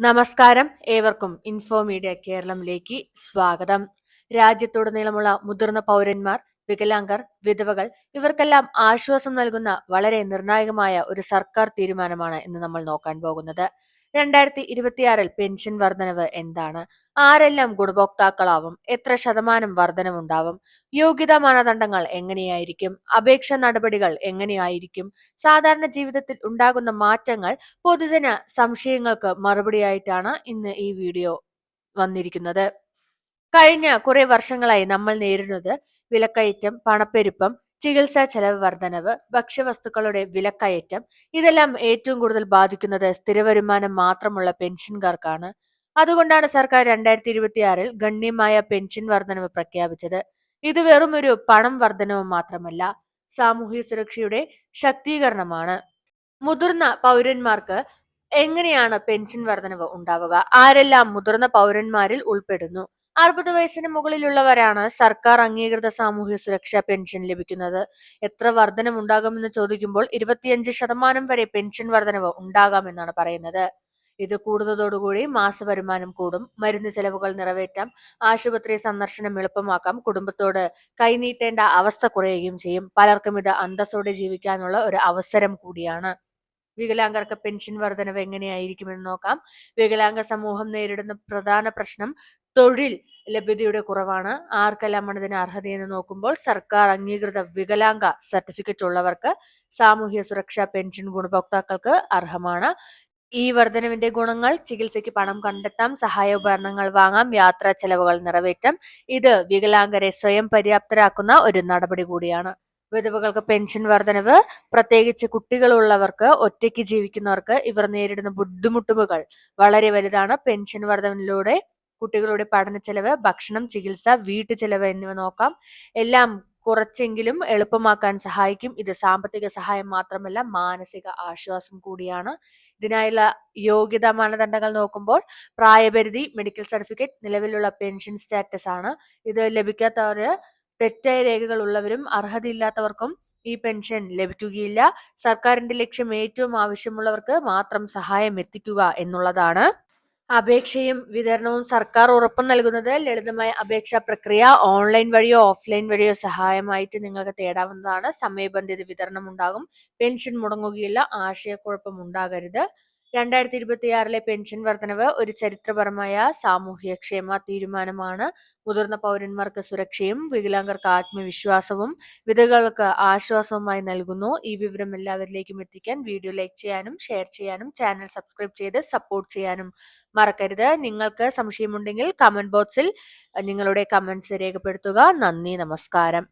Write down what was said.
നമസ്കാരം. ഏവർക്കും info media കേരളത്തിലേക്ക് സ്വാഗതം. രാജ്യത്തുടനീളമുള്ള മുതിർന്ന പൗരന്മാർ വികലാംഗർ വിധവകൾ ഇവർക്കെല്ലാം ആശ്വാസം നൽകുന്ന വളരെ നിർണായകമായ ഒരു സർക്കാർ തീരുമാനമാണ് ഇന്ന് നമ്മൾ നോക്കാൻ പോകുന്നത്. രണ്ടായിരത്തി ഇരുപത്തിയാറിൽ പെൻഷൻ വർധനവ് എന്താണ്? ആരെല്ലാം ഗുണഭോക്താക്കളാവും? എത്ര ശതമാനം വർധനവുണ്ടാവും? യോഗ്യതാ മാനദണ്ഡങ്ങൾ എങ്ങനെയായിരിക്കും? അപേക്ഷ നടപടികൾ എങ്ങനെയായിരിക്കും? സാധാരണ ജീവിതത്തിൽ ഉണ്ടാകുന്ന മാറ്റങ്ങൾ പൊതുജന സംശയങ്ങൾക്ക് മറുപടിയായിട്ടാണ് ഇന്ന് ഈ വീഡിയോ വന്നിരിക്കുന്നത്. കഴിഞ്ഞ കുറെ വർഷങ്ങളായി നമ്മൾ നേരിടുന്നത് വിലക്കയറ്റം പണപ്പെരുപ്പം ചികിത്സാ ചെലവ് വർധനവ് ഭക്ഷ്യവസ്തുക്കളുടെ വിലക്കയറ്റം ഇതെല്ലാം ഏറ്റവും കൂടുതൽ ബാധിക്കുന്നത് സ്ഥിരവരുമാനം മാത്രമുള്ള പെൻഷൻകാർക്കാണ്. അതുകൊണ്ടാണ് സർക്കാർ രണ്ടായിരത്തി ഇരുപത്തിയാറിൽ ഗണ്യമായ പെൻഷൻ വർധനവ് പ്രഖ്യാപിച്ചത്. ഇത് വെറും ഒരു പണം വർധനവ് മാത്രമല്ല സാമൂഹ്യ സുരക്ഷയുടെ ശക്തീകരണമാണ്. മുതിർന്ന പൗരന്മാർക്ക് എങ്ങനെയാണ് പെൻഷൻ വർധനവ് ഉണ്ടാവുക? ആരെല്ലാം മുതിർന്ന പൗരന്മാരിൽ ഉൾപ്പെടുന്നു? അറുപത് വയസ്സിന് മുകളിലുള്ളവരാണ് സർക്കാർ അംഗീകൃത സാമൂഹ്യ സുരക്ഷാ പെൻഷൻ ലഭിക്കുന്നത്. എത്ര വർധനം ഉണ്ടാകുമെന്ന് ചോദിക്കുമ്പോൾ ഇരുപത്തിയഞ്ച് ശതമാനം വരെ പെൻഷൻ വർധനവ് ഉണ്ടാകാമെന്നാണ് പറയുന്നത്. ഇത് കൂടുന്നതോടുകൂടി മാസവരുമാനം കൂടും. മരുന്ന് ചെലവുകൾ നിറവേറ്റാം. ആശുപത്രി സന്ദർശനം എളുപ്പമാക്കാം. കുടുംബത്തോട് കൈനീട്ടേണ്ട അവസ്ഥ കുറയുകയും ചെയ്യും. പലർക്കും ഇത് അന്തസ്സോടെ ജീവിക്കാനുള്ള ഒരു അവസരം കൂടിയാണ്. വികലാംഗർക്ക് പെൻഷൻ വർധനവ് എങ്ങനെയായിരിക്കുമെന്ന് നോക്കാം. വികലാംഗ സമൂഹം നേരിടുന്ന പ്രധാന പ്രശ്നം തൊഴിൽ ലഭ്യതയുടെ കുറവാണ്. ആർക്കെല്ലാം ഇതിന് അർഹതയെന്ന് നോക്കുമ്പോൾ സർക്കാർ അംഗീകൃത വികലാംഗ സർട്ടിഫിക്കറ്റ് ഉള്ളവർക്ക് സാമൂഹ്യ സുരക്ഷാ പെൻഷൻ ഗുണഭോക്താക്കൾക്ക് അർഹമാണ്. ഈ വർധനവിന്റെ ഗുണങ്ങൾ ചികിത്സയ്ക്ക് പണം കണ്ടെത്താം സഹായ ഉപകരണങ്ങൾ വാങ്ങാം യാത്രാ ചെലവുകൾ നിറവേറ്റാം. ഇത് വികലാംഗരെ സ്വയം പര്യാപ്തരാക്കുന്ന ഒരു നടപടി കൂടിയാണ്. വിധവകൾക്ക് പെൻഷൻ വർധനവ് പ്രത്യേകിച്ച് കുട്ടികളുള്ളവർക്ക് ഒറ്റയ്ക്ക് ജീവിക്കുന്നവർക്ക് ഇവർ നേരിടുന്ന ബുദ്ധിമുട്ടുകൾ വളരെ വലുതാണ്. പെൻഷൻ വർധനവിലൂടെ കുട്ടികളുടെ പഠന ചെലവ് ഭക്ഷണം ചികിത്സ വീട്ടു ചെലവ് എന്നിവ നോക്കാം. എല്ലാം കുറച്ചെങ്കിലും എളുപ്പമാക്കാൻ സഹായിക്കും. ഇത് സാമ്പത്തിക സഹായം മാത്രമല്ല മാനസിക ആശ്വാസം കൂടിയാണ്. ഇതിനായുള്ള യോഗ്യതാ മാനദണ്ഡങ്ങൾ നോക്കുമ്പോൾ പ്രായപരിധി മെഡിക്കൽ സർട്ടിഫിക്കറ്റ് നിലവിലുള്ള പെൻഷൻ സ്റ്റാറ്റസ് ആണ്. ഇത് ലഭിക്കാത്തവർ തെറ്റായ രേഖകൾ ഉള്ളവരും അർഹതയില്ലാത്തവർക്കും ഈ പെൻഷൻ ലഭിക്കുകയില്ല. സർക്കാരിന്റെ ലക്ഷ്യം ഏറ്റവും ആവശ്യമുള്ളവർക്ക് മാത്രം സഹായം എത്തിക്കുക എന്നുള്ളതാണ്. അപേക്ഷയും വിതരണവും സർക്കാർ ഉറപ്പു നൽകുന്നത് ലളിതമായ അപേക്ഷാ പ്രക്രിയ ഓൺലൈൻ വഴിയോ ഓഫ്ലൈൻ വഴിയോ സഹായമായിട്ട് നിങ്ങൾക്ക് തേടാവുന്നതാണ്. സമയബന്ധിത വിതരണം ഉണ്ടാകും പെൻഷൻ മുടങ്ങുകയില്ല. ആശയക്കുഴപ്പം ഉണ്ടാകരുത്. രണ്ടായിരത്തി ഇരുപത്തിയാറിലെ പെൻഷൻ വർധനവ് ഒരു ചരിത്രപരമായ സാമൂഹ്യക്ഷേമ തീരുമാനമാണ്. മുതിർന്ന പൗരന്മാർക്ക് സുരക്ഷയും വികലാംഗർക്ക് ആത്മവിശ്വാസവും വിധകൾക്ക് ആശ്വാസവുമായി നൽകുന്നു. ഈ വിവരം എല്ലാവരിലേക്കും എത്തിക്കാൻ വീഡിയോ ലൈക്ക് ചെയ്യാനും ഷെയർ ചെയ്യാനും ചാനൽ സബ്സ്ക്രൈബ് ചെയ്ത് സപ്പോർട്ട് ചെയ്യാനും മറക്കരുത്. നിങ്ങൾക്ക് സംശയമുണ്ടെങ്കിൽ കമന്റ് ബോക്സിൽ നിങ്ങളുടെ കമന്റ്സ് രേഖപ്പെടുത്തുക. നന്ദി നമസ്കാരം.